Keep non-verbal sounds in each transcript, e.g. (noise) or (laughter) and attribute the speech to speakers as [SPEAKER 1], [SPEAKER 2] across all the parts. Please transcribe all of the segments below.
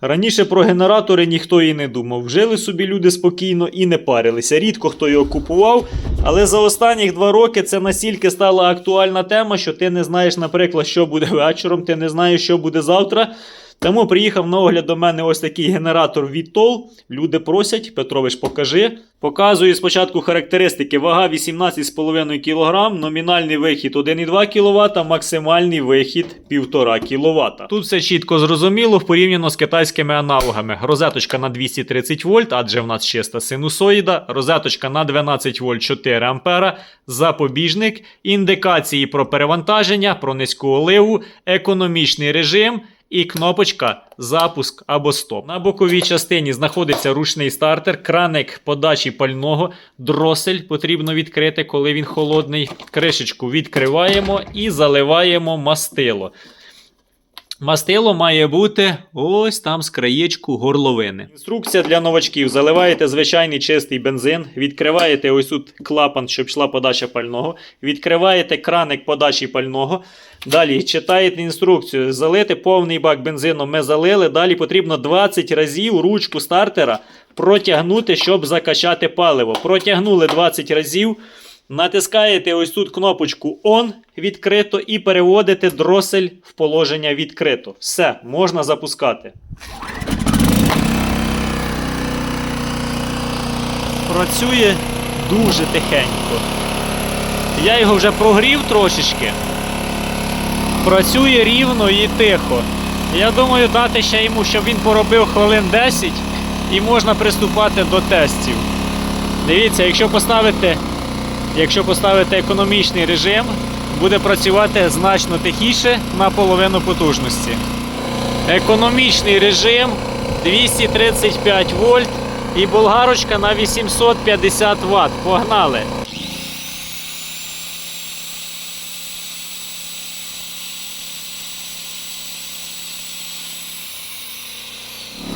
[SPEAKER 1] Раніше про генератори ніхто і не думав. Жили собі люди спокійно і не парилися. Рідко хто його купував. Але за останні два роки це настільки стала актуальна тема, що ти не знаєш, наприклад, що буде (laughs) вечором, ти не знаєш, що буде завтра. Тому приїхав на огляд до мене ось такий генератор від ТОЛ. Люди просять, Петрович, покажи. Показую спочатку характеристики. Вага 18,5 кг, номінальний вихід 1,2 кВт, максимальний вихід 1,5 кВт. Тут все чітко зрозуміло порівняно з китайськими аналогами. Розеточка на 230 вольт, адже в нас чиста синусоїда, розеточка на 12 вольт 4 ампера, запобіжник, індикації про перевантаження, про низьку оливу, економічний режим. І кнопочка запуск або стоп. На боковій частині знаходиться ручний стартер, краник подачі пального, дросель потрібно відкрити, коли він холодний. Кришечку відкриваємо і заливаємо мастило. Мастило має бути ось там з краєчку горловини. Інструкція для новачків: заливаєте звичайний чистий бензин, відкриваєте ось тут клапан, щоб йшла подача пального, відкриваєте краник подачі пального. Далі читаєте інструкцію. Залити повний бак бензину ми залили. Далі потрібно 20 разів ручку стартера протягнути, щоб закачати паливо. Протягнули 20 разів. Натискаєте ось тут кнопочку On відкрито і переводите дросель в положення відкрито. Все, можна запускати. Працює дуже тихенько. Я його вже прогрів трошечки. Працює рівно і тихо. Я думаю, дати ще йому, щоб він поробив хвилин 10 і можна приступати до тестів. Дивіться, якщо поставити Якщо поставити економічний режим, буде працювати значно тихіше на половину потужності. Економічний режим 235 вольт і болгарочка на 850 Вт. Погнали!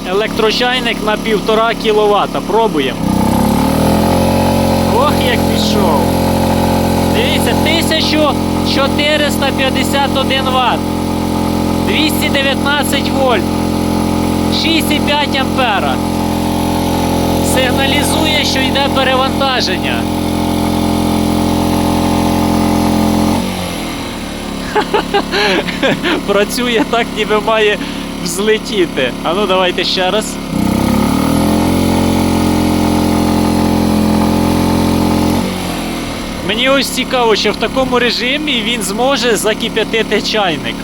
[SPEAKER 1] Електрочайник на 1,5 кВт. Пробуємо. Ох, як пішов. Дивіться, 1451 Вт. 219 вольт. 6,5 ампера. Сигналізує, що йде перевантаження. (laughs) Працює так, ніби має взлетіти. А ну давайте ще раз. Мені ось цікаво, що в такому режимі він зможе закип'ятити чайник.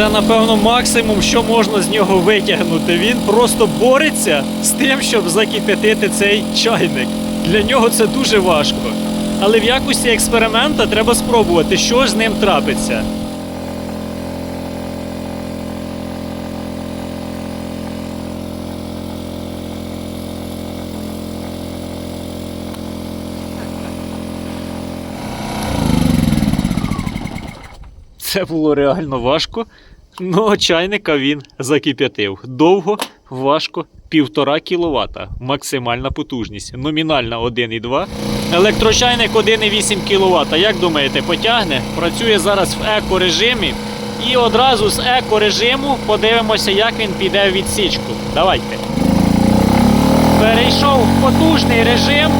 [SPEAKER 1] Це, напевно, максимум, що можна з нього витягнути. Він просто бореться з тим, щоб закип'ятити цей чайник. Для нього це дуже важко. Але в якості експеримента треба спробувати, що з ним трапиться. Це було реально важко. Ну, чайника він закип'ятив. Довго, важко, 1,5 кВт. Максимальна потужність. Номінальна 1,2. Електрочайник 1,8 кВт. Як думаєте, потягне? Працює зараз в еко-режимі. І одразу з еко-режиму подивимося, як він піде в відсічку. Давайте. Перейшов в потужний режим.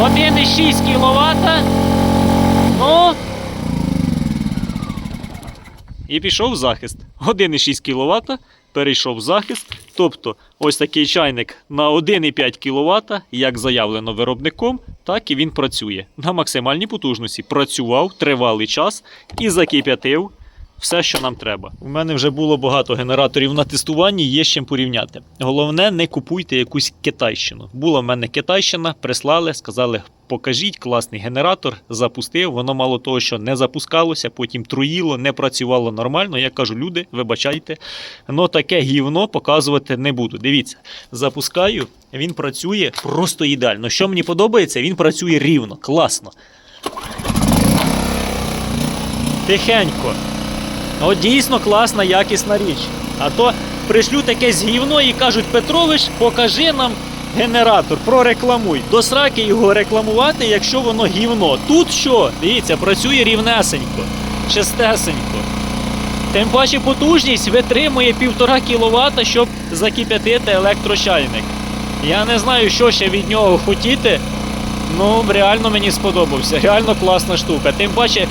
[SPEAKER 1] 1,6 кВт. Ну, і пішов в захист. 1,6 кВт перейшов захист. Тобто, ось такий чайник на 1,5 кВт, як заявлено виробником, так і він працює на максимальній потужності. Працював тривалий час і закип'ятив все, що нам треба. У мене вже було багато генераторів на тестуванні, є з чим порівняти. Головне, не купуйте якусь китайщину. Була в мене китайщина, прислали, сказали. Покажіть класний генератор, запустив. Воно мало того, що не запускалося, потім труїло, не працювало нормально. Я кажу, люди, вибачайте, но таке гівно показувати не буду. Дивіться, запускаю, він працює просто ідеально. Що мені подобається, він працює рівно, класно. Тихенько. От дійсно класна, якісна річ. А то пришлю таке з гівно і кажуть, Петрович, покажи нам генератор, прорекламуй. До сраки його рекламувати, якщо воно гівно. Тут що? Дивіться, працює рівнесенько, чистесенько. Тим паче потужність витримує 1,5 кВт, щоб закип'ятити електрочайник. Я не знаю, що ще від нього хотіти. Ну, реально мені сподобався. Реально класна штука. Тим паче,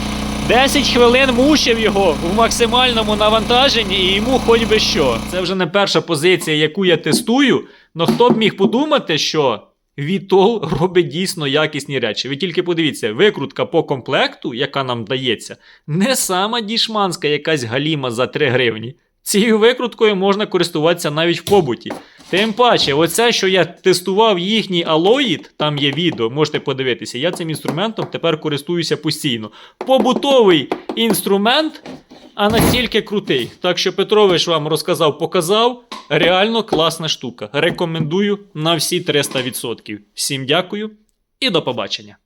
[SPEAKER 1] 10 хвилин мучив його в максимальному навантаженні і йому хоч би що. Це вже не перша позиція, яку я тестую. Но хто б міг подумати, що Вітол робить дійсно якісні речі. Ви тільки подивіться, викрутка по комплекту, яка нам дається, не сама дішманська якась галіма за 3 гривні. Цією викруткою можна користуватися навіть в побуті. Тим паче, оце, що я тестував їхній алоїд, там є відео, можете подивитися. Я цим інструментом тепер користуюся постійно. Побутовий інструмент, а настільки крутий. Так що Петрович вам розказав, показав. Реально класна штука. Рекомендую на всі 300%. Всім дякую і до побачення.